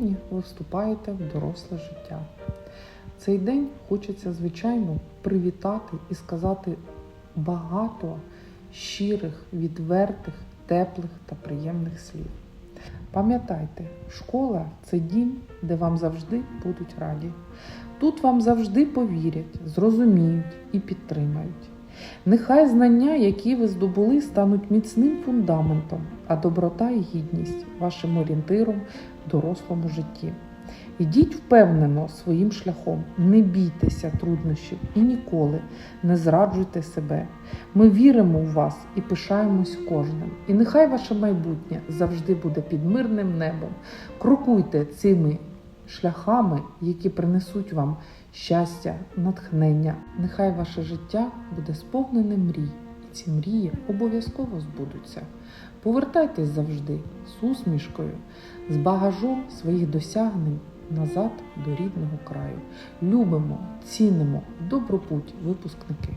Сьогодні ви вступаєте в доросле життя. Цей день хочеться, звичайно, привітати і сказати багато щирих, відвертих, теплих та приємних слів. Пам'ятайте, школа це дім, де вам завжди будуть раді. Тут вам завжди повірять, зрозуміють і підтримають. Нехай знання, які ви здобули, стануть міцним фундаментом, а доброта і гідність вашим орієнтиром в дорослому житті. Ідіть впевнено своїм шляхом, не бійтеся труднощів і ніколи не зраджуйте себе. Ми віримо в вас і пишаємось кожним. І нехай ваше майбутнє завжди буде під мирним небом. Крокуйте цими шляхами, які принесуть вам щастя, натхнення. Нехай ваше життя буде сповнене мрій, і ці мрії обов'язково збудуться. Повертайтесь завжди з усмішкою, з багажом своїх досягнень назад до рідного краю. Любимо, цінимо добру путь, випускники.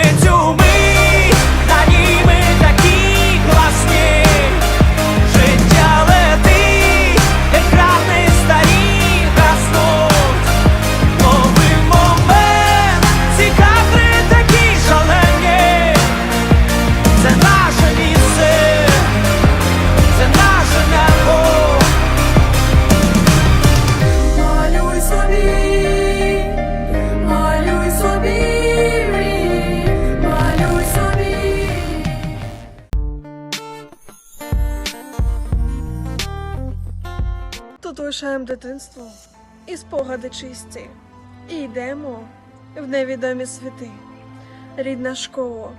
Тут дитинство і спогади чисті, і йдемо в невідомі світи. Рідна школа,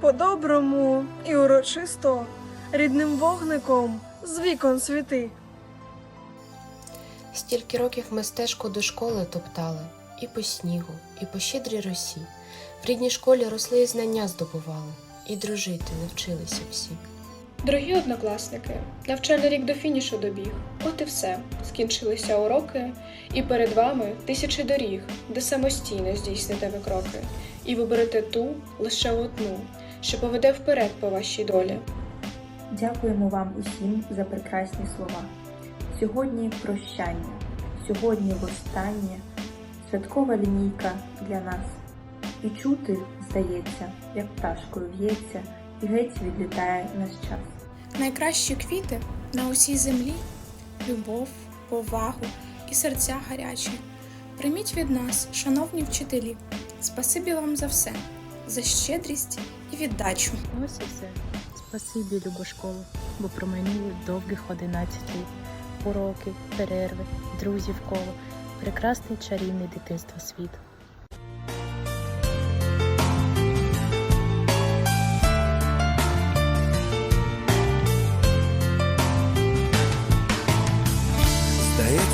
по-доброму і урочисто рідним вогником з вікон світи. Стільки років ми стежку до школи топтали, і по снігу, і по щедрій росі. В рідній школі росли і знання здобували, і дружити навчилися всі. Дорогі однокласники, навчальний рік до фінішу добіг. От і все. Скінчилися уроки, і перед вами тисячі доріг, де самостійно здійсните ви кроки, і виберете ту лише одну, що поведе вперед по вашій долі. Дякуємо вам усім за прекрасні слова. Сьогодні прощання, сьогодні востаннє святкова лінійка для нас. І чути, здається, як пташкою в'ється, геть відлітає наш час. Найкращі квіти на усій землі любов, повагу і серця гарячі. Прийміть від нас, шановні вчителі, спасибі вам за все, за щедрість і віддачу. Ось і все. Спасибі, любо школу, бо промайнули довгих одинадцять літ. Уроки, перерви, друзів коло, прекрасний чарівний дитинство світ.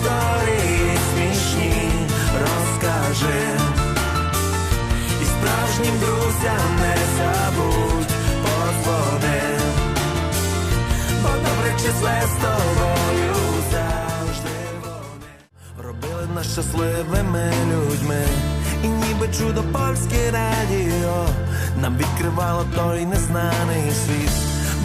Історії смішні. Розкажи. І справжнім друзям не забудь подзвони. Бо добре числе з тобою завжди вони. Робили нас щасливими людьми. І ніби чудо польське радіо Нам відкривало той незнаний світ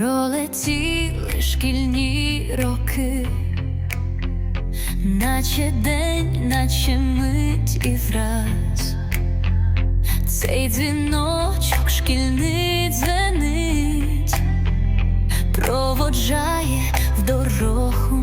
Пролетіли шкільні роки, наче день, наче мить і враз. Цей дзвіночок шкільний дзвенить, проводжає в дорогу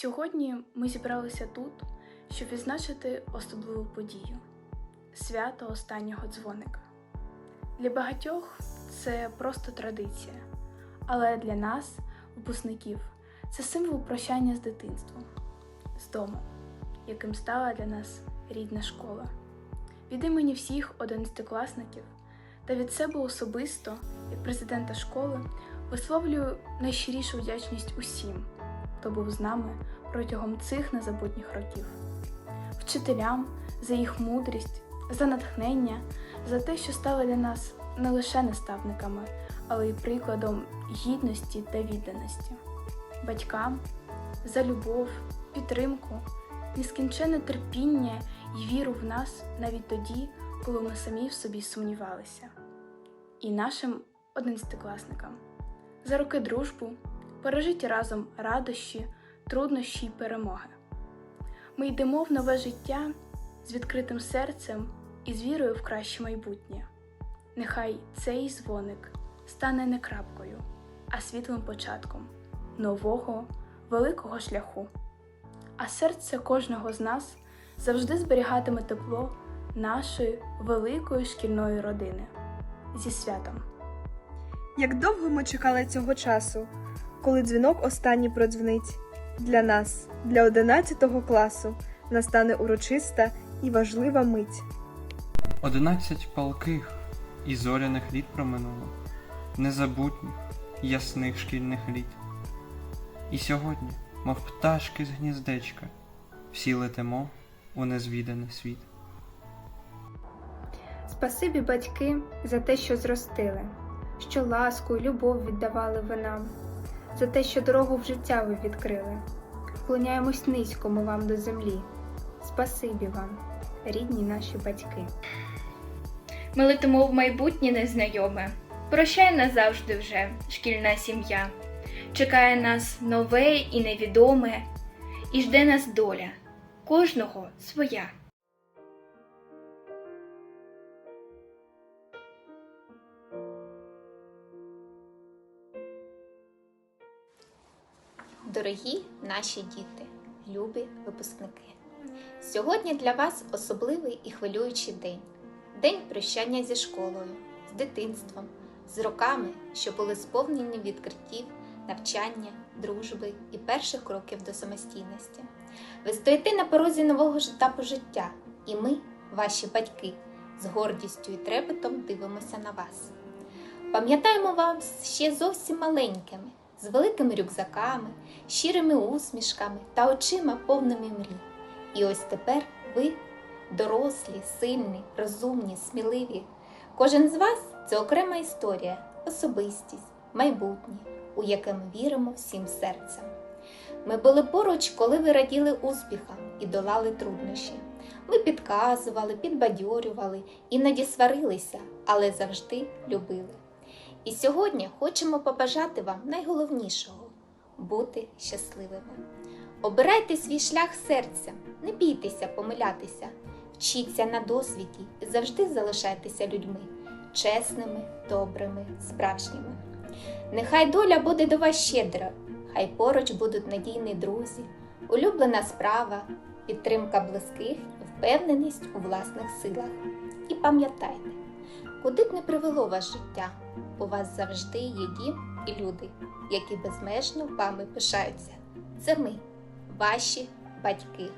сьогодні ми зібралися тут, щоб відзначити особливу подію свято останнього дзвоника. Для багатьох це просто традиція, але для нас, випускників, це символ прощання з дитинством, з домом, яким стала для нас рідна школа. Від імені всіх одинадцятикласників та від себе особисто, як президента школи, висловлюю найщирішу вдячність усім, хто був з нами протягом цих незабутніх років, вчителям за їх мудрість, за натхнення, за те, що стали для нас не лише наставниками, але й прикладом гідності та відданості, батькам за любов, підтримку, нескінченне терпіння і віру в нас навіть тоді, коли ми самі в собі сумнівалися, і нашим одинадцятикласникам за роки дружбу, пережиті разом радощі, труднощі й перемоги. Ми йдемо в нове життя з відкритим серцем і з вірою в краще майбутнє. Нехай цей дзвоник стане не крапкою, а світлим початком нового великого шляху. А серце кожного з нас завжди зберігатиме тепло нашої великої шкільної родини. Зі святом! Як довго ми чекали цього часу, коли дзвінок останній продзвонить. Для нас, для 11 класу, настане урочиста і важлива мить. Одинадцять палких і зоряних літ проминуло, незабутніх, ясних шкільних літ. І сьогодні, мов пташки з гніздечка, всі летимо у незвіданий світ. Спасибі, батьки, за те, що зростили, що ласку і любов віддавали ви нам, за те, що дорогу в життя ви відкрили. Вклоняємось низько ми вам до землі. Спасибі вам, рідні наші батьки. Ми летимо в майбутнє незнайоме. Прощай назавжди вже, шкільна сім'я. Чекає нас нове і невідоме, і жде нас доля, кожного своя. Дорогі наші діти, любі випускники. Сьогодні для вас особливий і хвилюючий день день прощання зі школою, з дитинством, з роками, що були сповнені відкриттів, навчання, дружби і перших кроків до самостійності. Ви стоїте на порозі нового етапу життя, і ми, ваші батьки, з гордістю і трепетом дивимося на вас. Пам'ятаємо вас ще зовсім маленькими, з великими рюкзаками, щирими усмішками та очима повними мрій. І ось тепер ви дорослі, сильні, розумні, сміливі. Кожен з вас це окрема історія, особистість, майбутнє, у яке ми віримо всім серцем. Ми були поруч, коли ви раділи успіхам і долали труднощі. Ми підказували, підбадьорювали, іноді сварилися, але завжди любили. І сьогодні хочемо побажати вам найголовнішого бути щасливими. Обирайте свій шлях серцем, не бійтеся помилятися, вчіться на досвіді і завжди залишайтеся людьми, чесними, добрими, справжніми. Нехай доля буде до вас щедра, хай поруч будуть надійні друзі, улюблена справа, підтримка близьких впевненість у власних силах. І пам'ятайте, куди б не привело вас життя, у вас завжди є дім і люди, які безмежно вами пишаються. Це ми, ваші батьки.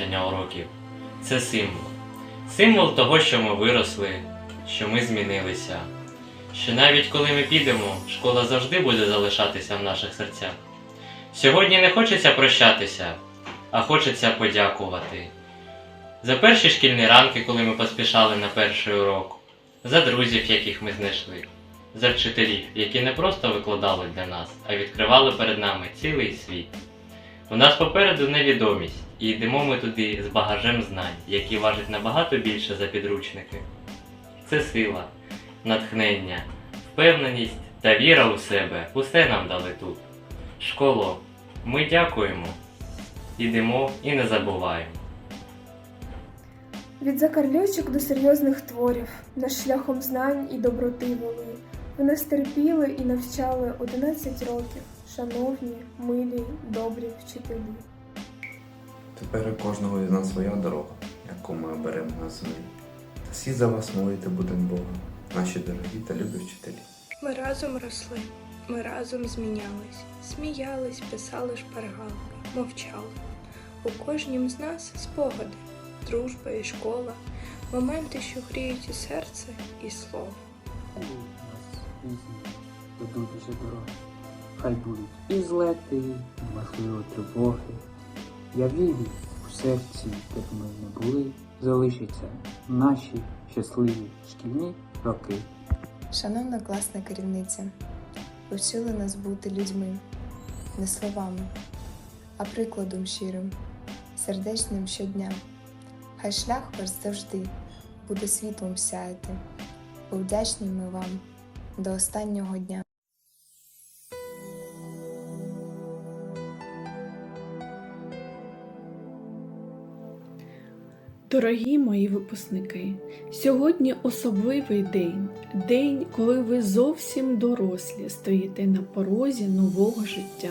Завершення уроків. Це символ. Символ того, що ми виросли, що ми змінилися. Що навіть коли ми підемо, школа завжди буде залишатися в наших серцях. Сьогодні не хочеться прощатися, а хочеться подякувати. За перші шкільні ранки, коли ми поспішали на перший урок, за друзів, яких ми знайшли, за вчителів, які не просто викладали для нас, а відкривали перед нами цілий світ. У нас попереду невідомість, і йдемо ми туди з багажем знань, які важать набагато більше за підручники. Це сила, натхнення, впевненість та віра у себе. Усе нам дали тут. Школо, ми дякуємо. Ідемо і не забуваємо. Від закарлючок до серйозних творів, наш шляхом знань і доброти вели. Ви нас терпіли і навчали 11 років, шановні, милі, добрі вчителі. Тепер у кожного із нас своя дорога, яку ми оберемо на землі. Та всі за вас молити будемо Бога, наші дорогі та любі вчителі. Ми разом росли, ми разом змінялись, сміялись, писали шпаргалки, мовчали. У кожнім з нас спогади, дружба і школа, моменти, що гріють і серце, і слово. різні ведуть вже дороги. Хай будуть і злети, і можливо тривоги. Я вірю, у серці, де б ми не були, залишаться наші щасливі шкільні роки. Шановна класна керівниця, ви вчили нас бути людьми, не словами, а прикладом щирим, сердечним щодня. Хай шлях ваш завжди буде світлом сяяти, вдячні ми вам до останнього дня. Дорогі мої випускники, сьогодні особливий день, день, коли ви зовсім дорослі стоїте на порозі нового життя.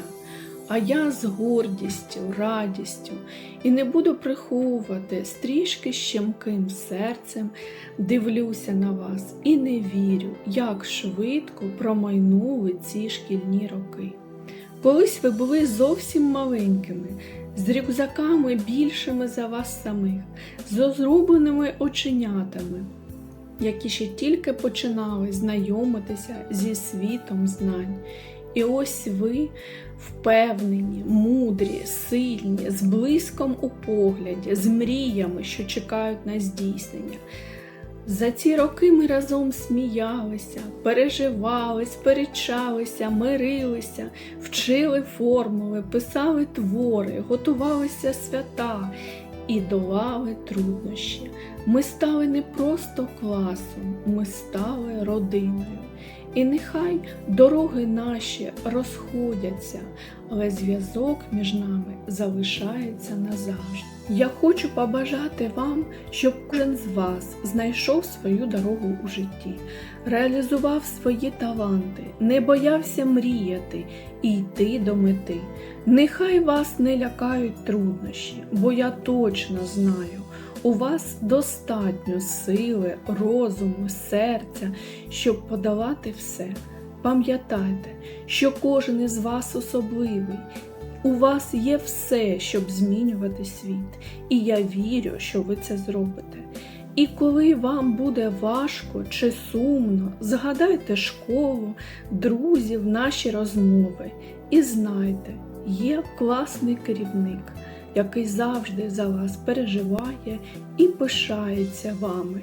А я з гордістю, радістю і не буду приховувати з трішки щемким серцем, дивлюся на вас і не вірю, як швидко промайнули ці шкільні роки. Колись ви були зовсім маленькими, з рюкзаками більшими за вас самих, з розрубленими оченятами, які ще тільки починали знайомитися зі світом знань. І ось ви впевнені, мудрі, сильні, з блиском у погляді, з мріями, що чекають на здійснення. За ці роки ми разом сміялися, переживали, сперечалися, мирилися, вчили формули, писали твори, готувалися свята і долали труднощі. Ми стали не просто класом, ми стали родиною. І нехай дороги наші розходяться, але зв'язок між нами залишається назавжди. Я хочу побажати вам, щоб кожен з вас знайшов свою дорогу у житті, реалізував свої таланти, не боявся мріяти і йти до мети. Нехай вас не лякають труднощі, бо я точно знаю, у вас достатньо сили, розуму, серця, щоб подолати все. Пам'ятайте, що кожен із вас особливий. У вас є все, щоб змінювати світ, і я вірю, що ви це зробите. І коли вам буде важко чи сумно, згадайте школу, друзів, наші розмови і знайте, є класний керівник, який завжди за вас переживає і пишається вами.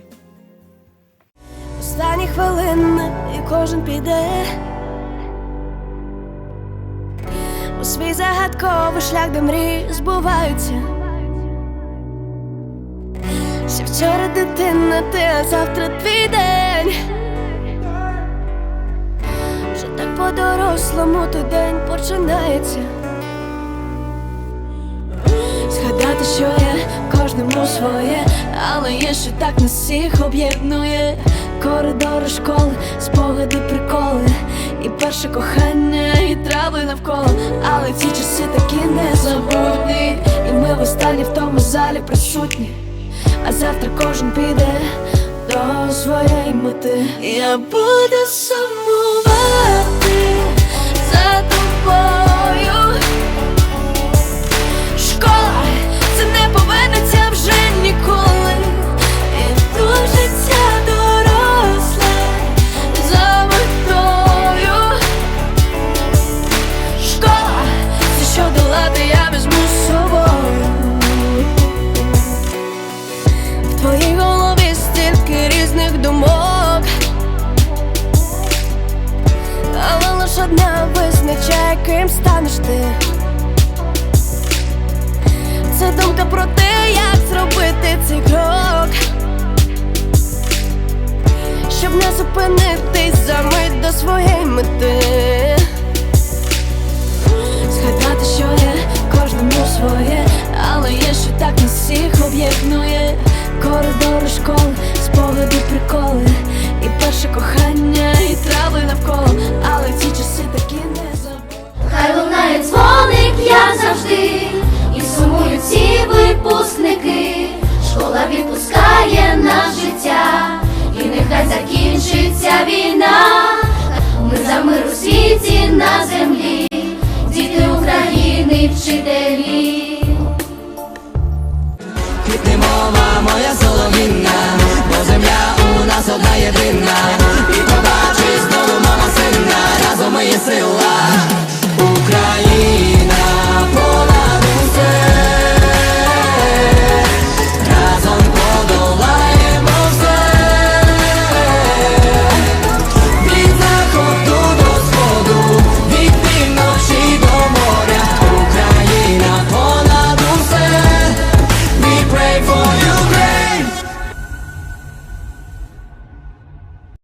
Останні хвилини і кожен піде. Без свій загадковий шлях, де мрії збуваються. Ще вчора дитина, ти, а завтра твій день. Вже так по-дорослому той день починається. Згадати, що є кожному своє, але є, що так нас всіх об'єднує. Коридори школи, спогади, приколи, і перше кохання, і трави навколо. Але ці часи такі незабутні, і ми в останні в тому залі присутні. А завтра кожен піде до своєї мети. Я буду сумувати